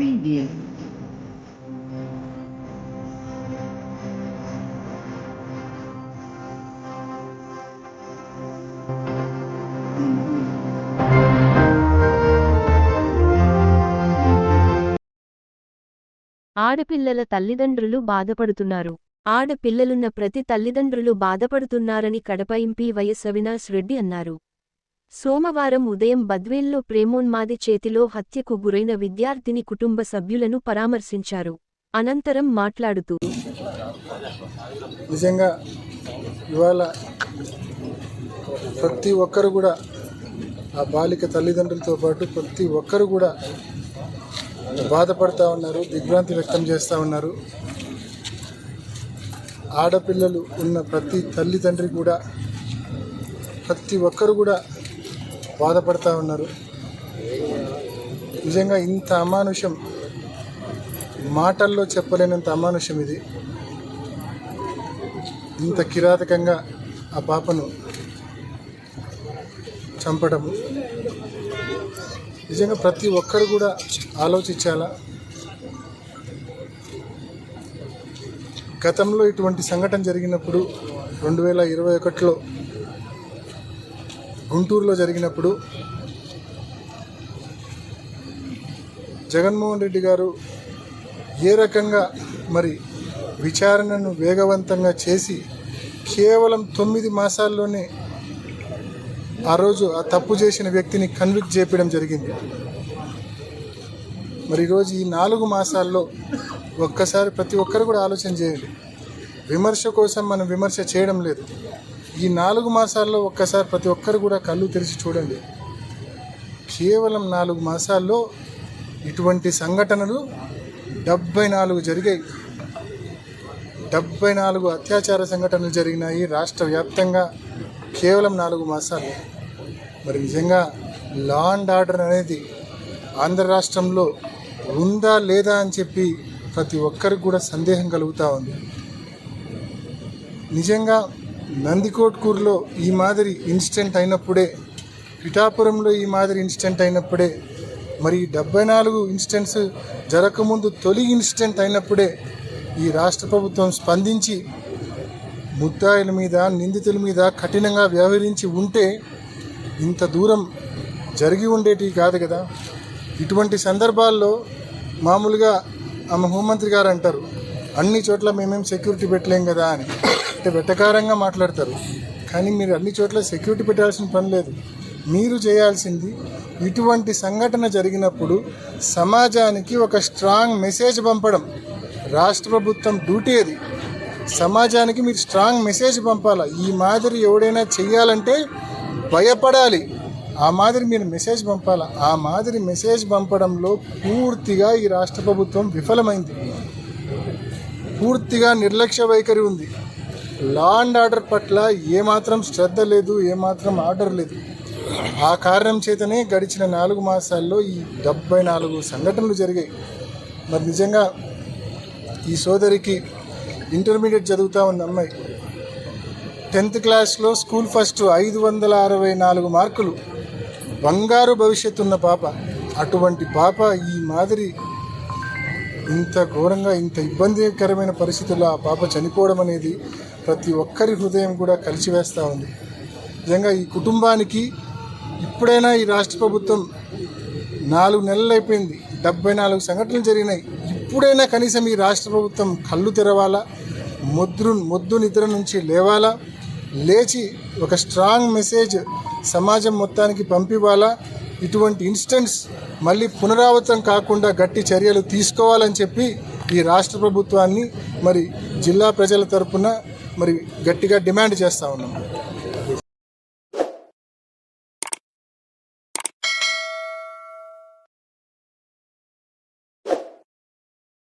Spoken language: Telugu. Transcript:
review. ఆడపిల్లల తల్లిదండ్రులు బాధపడుతున్నారు ఆడపిల్లలున్న ప్రతి తల్లిదండ్రులు బాధపడుతున్నారని కడప ఎంపీ వైఎస్ అవినాష్ రెడ్డి అన్నారు సోమవారం ఉదయం బద్వేల్లో ప్రేమోన్మాది చేతిలో హత్యకు గురైన విద్యార్థిని కుటుంబ సభ్యులను పరామర్శించారు. అనంతరం మాట్లాడుతూ నిజంగా ఇవాళ ప్రతి ఒక్కరు కూడా ఆ బాలిక తల్లిదండ్రులతో పాటు ప్రతి ఒక్కరు కూడా బాధపడతా ఉన్నారు దిగ్భ్రాంతి వ్యక్తం చేస్తూ ఉన్నారు. ఆడపిల్లలు ఉన్న ప్రతి తల్లిదండ్రి కూడా ప్రతి ఒక్కరు కూడా బాధపడతా ఉన్నారు. నిజంగా ఇంత అమానుషం మాటల్లో చెప్పలేనంత అమానుషం ఇది. ఇంత కిరాతకంగా ఆ పాపను చంపడము నిజంగా ప్రతి ఒక్కరు కూడా ఆలోచించాలా? గతంలో ఇటువంటి సంఘటన జరిగినప్పుడు రెండు వేల ఇరవై ఒకటిలో గుంటూరులో జరిగినప్పుడు జగన్మోహన్ రెడ్డి గారు ఏ రకంగా మరి విచారణను వేగవంతంగా చేసి కేవలం తొమ్మిది మాసాల్లోనే ఆ రోజు ఆ తప్పు చేసిన వ్యక్తిని కన్విక్ట్ చేయడం జరిగింది. మరి ఈరోజు ఈ నాలుగు మాసాల్లో ఒక్కసారి ప్రతి ఒక్కరు కూడా ఆలోచన చేయాలి. విమర్శ కోసం మనం విమర్శ చేయడం లేదు. ఈ నాలుగు మాసాల్లో ఒక్కసారి ప్రతి ఒక్కరు కూడా కళ్ళు తెరిచి చూడండి. కేవలం నాలుగు మాసాల్లో ఇటువంటి సంఘటనలు డెబ్బై నాలుగు జరిగాయి. డెబ్బై నాలుగు అత్యాచార సంఘటనలు జరిగినాయి రాష్ట్ర వ్యాప్తంగా కేవలం నాలుగు మాసాలు మరి నిజంగా లా అండ్ ఆర్డర్ అనేది ఆంధ్ర రాష్ట్రంలో ఉందా లేదా అని చెప్పి ప్రతి ఒక్కరికి కూడా సందేహం కలుగుతూ ఉంది. నిజంగా నందికోట్కూరులో ఈ మాదిరి ఇన్సిడెంట్ అయినప్పుడే పిఠాపురంలో ఈ మాదిరి ఇన్సిడెంట్ అయినప్పుడే మరి డెబ్బై నాలుగు ఇన్సిడెంట్స్ జరగకముందు తొలి ఇన్సిడెంట్ అయినప్పుడే ఈ రాష్ట్ర ప్రభుత్వం స్పందించి ముద్దాయిల మీద నిందితుల మీద కఠినంగా వ్యవహరించి ఉంటే ఇంత దూరం జరిగి ఉండేటివి కాదు కదా. ఇటువంటి సందర్భాల్లో మామూలుగా ఆమె హోంమంత్రి గారు అంటారు అన్ని చోట్ల మేమేం సెక్యూరిటీ పెట్టలేం కదా అని. అంటే వెటకారంగా మాట్లాడతారు. కానీ మీరు అన్ని చోట్ల సెక్యూరిటీ పెట్టాల్సిన పని లేదు. మీరు చేయాల్సింది ఇటువంటి సంఘటన జరిగినప్పుడు సమాజానికి ఒక స్ట్రాంగ్ మెసేజ్ పంపడం. రాష్ట్ర ప్రభుత్వం డ్యూటీ అది సమాజానికి మీరు స్ట్రాంగ్ మెసేజ్ పంపాలా? ఈ మాదిరి ఎవడైనా చెయ్యాలంటే భయపడాలి. ఆ మాదిరి మీరు మెసేజ్ పంపాలా? ఆ మాదిరి మెసేజ్ పంపడంలో పూర్తిగా ఈ రాష్ట్ర ప్రభుత్వం విఫలమైంది. పూర్తిగా నిర్లక్ష్య వైఖరి ఉంది. లా అండ్ ఆర్డర్ పట్ల ఏమాత్రం శ్రద్ధ లేదు ఏమాత్రం ఆర్డర్ లేదు. ఆ కారణం చేతనే గడిచిన నాలుగు మాసాల్లో ఈ డెబ్బై నాలుగు సంఘటనలు జరిగాయి. మరి నిజంగా ఈ సోదరికి ఇంటర్మీడియట్ చదువుతా ఉంది అమ్మాయి. టెన్త్ క్లాస్లో స్కూల్ ఫస్ట్ ఐదు వందల అరవై నాలుగు మార్కులు. బంగారు భవిష్యత్తు ఉన్న పాప. అటువంటి పాప ఈ మాదిరి ఇంత ఘోరంగా ఇంత ఇబ్బందికరమైన పరిస్థితుల్లో ఆ పాప చనిపోవడం అనేది ప్రతి ఒక్కరి హృదయం కూడా కలిసివేస్తూ ఉంది. నిజంగా ఈ కుటుంబానికి ఇప్పుడైనా ఈ రాష్ట్ర ప్రభుత్వం నాలుగు నెలలు అయిపోయింది. డెబ్బై నాలుగు సంఘటనలు జరిగినాయి. ఇప్పుడైనా కనీసం ఈ రాష్ట్ర ప్రభుత్వం కళ్ళు తెరవాలా? ముద్రు మొద్దు నిద్ర నుంచి లేవాలా? లేచి ఒక స్ట్రాంగ్ మెసేజ్ సమాజం మొత్తానికి పంపివ్వాలా? ఇటువంటి ఇన్స్టెంట్స్ మళ్ళీ పునరావృతం కాకుండా గట్టి చర్యలు తీసుకోవాలని చెప్పి ఈ రాష్ట్ర ప్రభుత్వాన్ని మరి జిల్లా ప్రజల తరపున మరి గట్టిగా డిమాండ్ చేస్తూ ఉన్నాం.